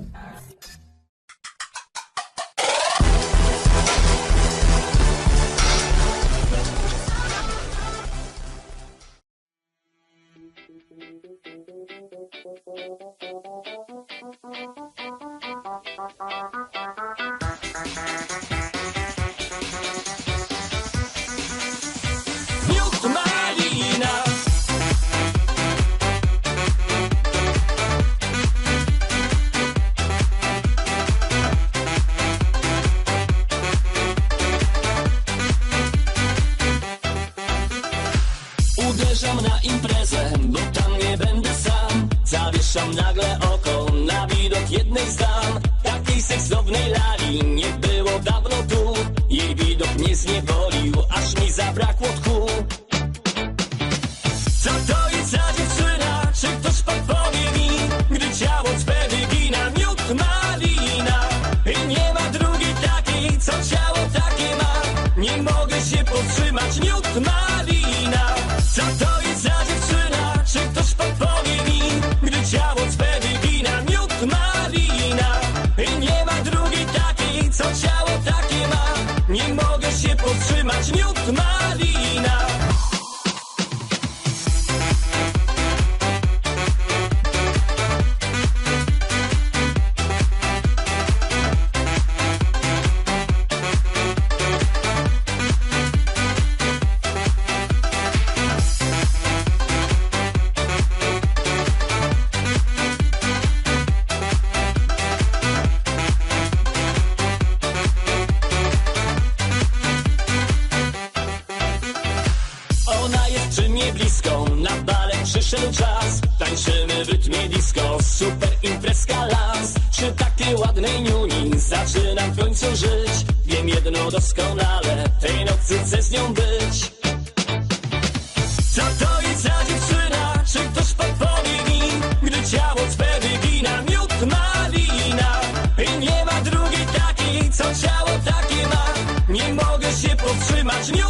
Miód Uderzam na imprezę, bo tam nie będę sam. Zawieszam nagle oko na widok jednej z dam. Takiej seksownej lali nie było dawno tu. Jej widok mnie zniewolił, aż mi zabrakło tchu blisko, na balet przyszedł czas. Tańczymy w rytmie disco, super imprezka las. Przy takiej ładnej niuni zaczynam w końcu żyć. Wiem jedno doskonale, tej nocy chcę z nią być. Co to jest za dziewczyna, czy ktoś podpowie mi? Gdy ciało twe wygina miód malina I nie ma drugiej takiej, co ciało takie ma. Nie mogę się powstrzymać, miód